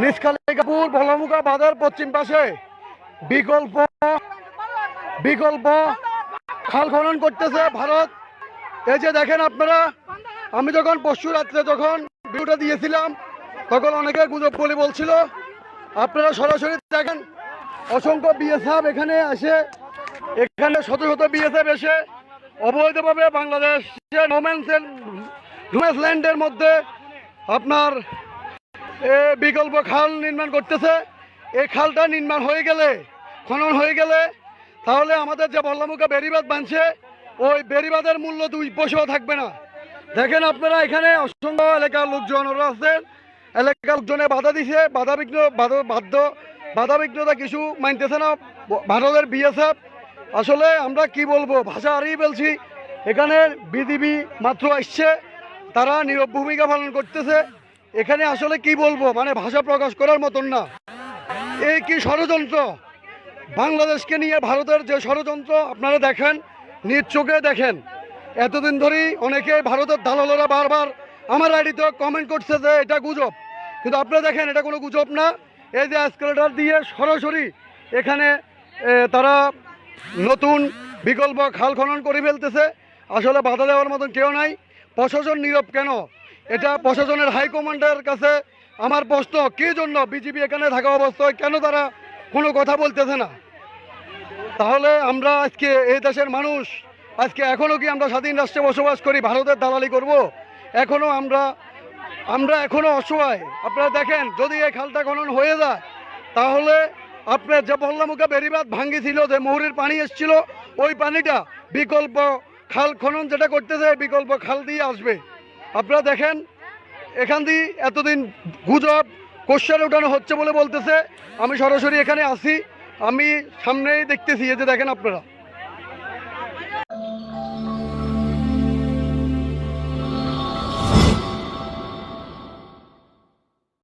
নিষ্কালিকাপুর ভোলামুখা বাজার, পশ্চিম পাশে। বিকল্প বিকল্প খাল খনন করতেছে ভারত। এই যে দেখেন আপনারা, আমি যখন পরশু রাত্রে যখন ভিডিওটা দিয়েছিলাম, তখন অনেকে গুজব বলে বলছিল। আপনারা সরাসরি দেখেন, অসংখ্য বিএসএফ এখানে আসে এখানে শত শত বিএসএফ এসে অবৈধভাবে বাংলাদেশ নোম্যান্স ল্যান্ডের মধ্যে আপনার বিকল্প খাল নির্মাণ করতেছে। এই খালটা নির্মাণ হয়ে গেলে, খনন হয়ে গেলে, তাহলে আমাদের যে বল্লামুখা বেরিবাদ বানছে, ওই বেরিবাদের মূল্য দুই পয়সাও থাকবে না। দেখেন আপনারা এখানে অসংখ্য এলাকার লোকজন ওরা আছেন। এলাকার লোকজনে বাধা দিছে, বাধা বিঘ্ন, বাধা, বাধ্য, বাধা বিঘ্নতা কিছু মানতেছে না। ভারতের বিএসএফ আসলে আমরা কি বলব, ভাষা হারিয়ে ফেলছি। এখানে বিজিবি মাত্র আসছে, তারা নীরব ভূমিকা পালন করতেছে। এখানে আসলে কি বলব? মানে ভাষা প্রকাশ করার মতন না। এই কি ষড়যন্ত্র? বাংলাদেশকে নিয়ে ভারতের যে ষড়যন্ত্র, আপনারা দেখেন, নিজ দেখেন। এতদিন ধরেই অনেকে ভারতের দালালেরা বারবার আমার আইডিতে কমেন্ট করছে যে এটা গুজব। কিন্তু আপনারা দেখেন, এটা কোনো গুজব না। এই যে এসকেলেটার দিয়ে সরাসরি এখানে তারা নতুন বিকল্প খাল খনন করে ফেলতেছে। আসলে বাধা দেওয়ার মতন কেউ নাই। প্রশাসন নীরব কেন? এটা প্রশাসনের হাইকমান্ডের কাছে আমার প্রশ্ন, কি জন্য বিজেপি এখানে থাকা অবস্থায় কেন তারা কোনো কথা বলতেছে না? তাহলে আমরা আজকে এই দেশের মানুষ, আজকে এখনও কি আমরা স্বাধীন রাষ্ট্রে বসবাস করি, ভারতের দালালি করব? এখনও আমরা আমরা এখনও অসহায়। আপনারা দেখেন, যদি এই খালটা খনন হয়ে যায়, তাহলে আপনার যে বল্লামুখা বেরিবাদ ভাঙ্গিছিল, যে মহুরির পানি এসছিল, ওই পানিটা বিকল্প খাল খনন যেটা করতেছে, বিকল্প খাল দিয়ে আসবে। আপনারা দেখেন, এখান দিয়ে এতদিন গুজব কোশ্চেন ওঠানো হচ্ছে বলে বলতেছে। আমি সরাসরি এখানে আসি, আমি সামনেই দেখতেছি, এই যে দেখেন আপনারা।